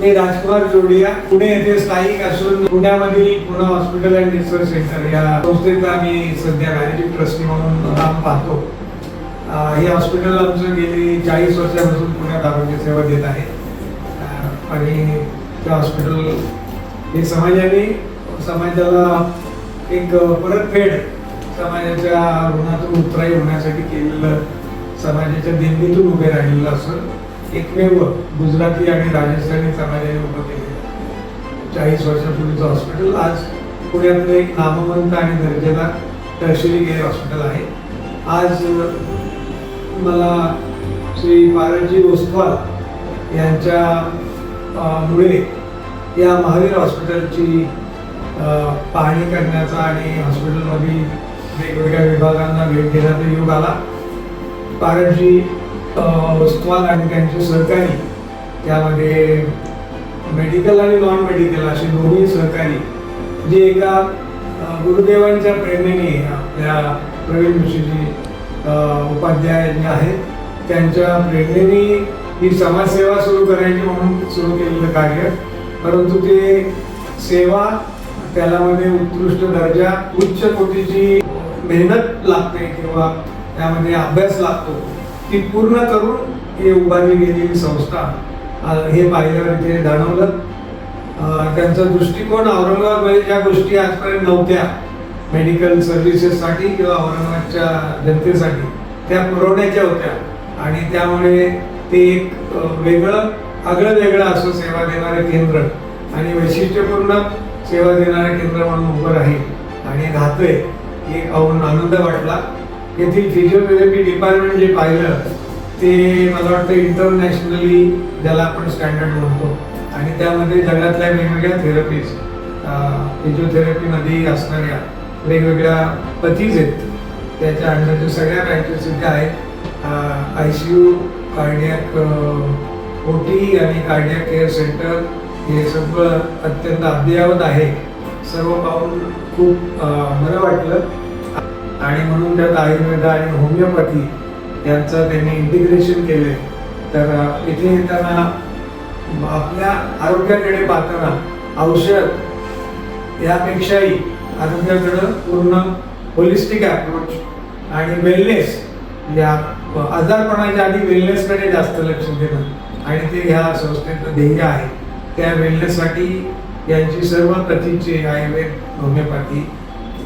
मी राजकुमार जोडिया पुणे येथे स्थायिक असून पुण्यामधील Pune hospital and research centre या संस्थेचा मी सध्या मॅनेजिंग ट्रस्टी म्हणून काम पाहतो. हे हॉस्पिटल आमचं गेली चाळीस वर्षापासून पुण्यात आरोग्य सेवा देत आहे. आणि ते हॉस्पिटल हे समाजाने समाजाला एक परतफेड समाजाच्या ऋणातून उतराई होण्यासाठी केलेलं समाजाच्या देणगीतून उभे राहिलेलं असं एकमेव गुजराती आणि राजस्थानी समाजाने उभं केले चाळीस वर्षापूर्वीचं हॉस्पिटल आज पुण्यातलं एक नामवंत आणि दर्जेदार टर्शरी केअर हॉस्पिटल आहे. आज मला श्री बालाजी ओस्तवाल यांच्या मुळे या महावीर हॉस्पिटलची पाहणी करण्याचा आणि हॉस्पिटलमध्ये वेगवेगळ्या विभागांना भेट देण्याचा योग आला. पारजी वस्तवाल आणि त्यांचे सहकारी त्यामध्ये मेडिकल आणि नॉन मेडिकल असे दोन्ही सहकारी जे एका गुरुदेवांच्या प्रेरणेने आपल्या प्रवीण जोशीजी उपाध्याय जे आहेत. त्यांच्या प्रेरणेने ही समाजसेवा सुरू करायची म्हणून सुरू केलेलं कार्य. परंतु ते सेवा त्याला म्हणजे उत्कृष्ट दर्जा उच्च कोटीची मेहनत लागते किंवा त्यामध्ये अभ्यास लागतो. ती पूर्ण करून ही उभारली गेलेली संस्था. हे पाहिल्यावर इथे जाणवलं. त्यांचा दृष्टिकोन औरंगाबादमध्ये ज्या गोष्टी आजपर्यंत नव्हत्या मेडिकल सर्व्हिसेससाठी किंवा औरंगाबादच्या जनतेसाठी त्या पुरवण्याच्या होत्या. आणि त्यामुळे ते एक वेगळं आगळं वेगळं असं सेवा देणारं केंद्र आणि वैशिष्ट्यपूर्ण सेवा देणारं केंद्र म्हणून उभं राहील. आणि राहतोय. एक पाहून आनंद वाटला. येथील फिजिओथेरपी डिपार्टमेंट जे पाहिलं ते मला वाटतं इंटरनॅशनली ज्याला आपण स्टँडर्ड म्हणतो. आणि त्यामध्ये जगातल्या वेगवेगळ्या थेरपीज फिजिओथेरपीमध्ये असणाऱ्या वेगवेगळ्या पतीज आहेत. त्याच्या अंडरच्या सगळ्या ब्रँचेस इथे आहेत. I C U cardiac O T आणि कार्डियाक केअर सेंटर हे सगळं अत्यंत अद्ययावत आहे. सर्व पाहून खूप बरं वाटलं. आणि म्हणून त्यात आयुर्वेद आणि होमिओपॅथी यांचं त्यांनी इंटिग्रेशन केले तर इथे त्यांना आपल्या आरोग्याकडे पाहताना औषध यापेक्षाही आरोग्याकडं पूर्ण होलिस्टिक अप्रोच आणि वेलनेस या आजारपणाच्या आधी वेलनेसकडे जास्त लक्ष देणं आणि ते ह्या संस्थेचं ध्येय आहे. त्या वेलनेससाठी यांची सर्व प्रतींची आयुर्वेद होमिओपॅथी.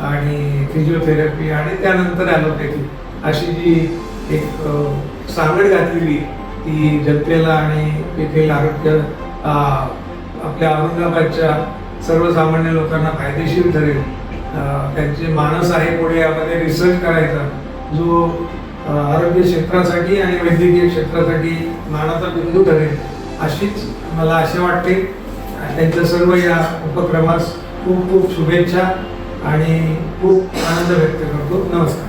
आणि फिजिओथेरपी आणि त्यानंतर ॲलोपॅथी अशी जी एक सांगड घातलेली ती जनतेला आणि येथील आरोग्य आपल्या औरंगाबादच्या सर्वसामान्य लोकांना फायदेशीर ठरेल. त्यांचे मानस आहे पुढे यामध्ये रिसर्च करायचा. जो आरोग्य क्षेत्रासाठी आणि वैद्यकीय क्षेत्रासाठी मानाचा बिंदू ठरेल. अशीच मला असे वाटते. त्यांच्या सर्व या उपक्रमास खूप खूप शुभेच्छा. आणि खूप आनंद व्यक्त करतो. नमस्कार.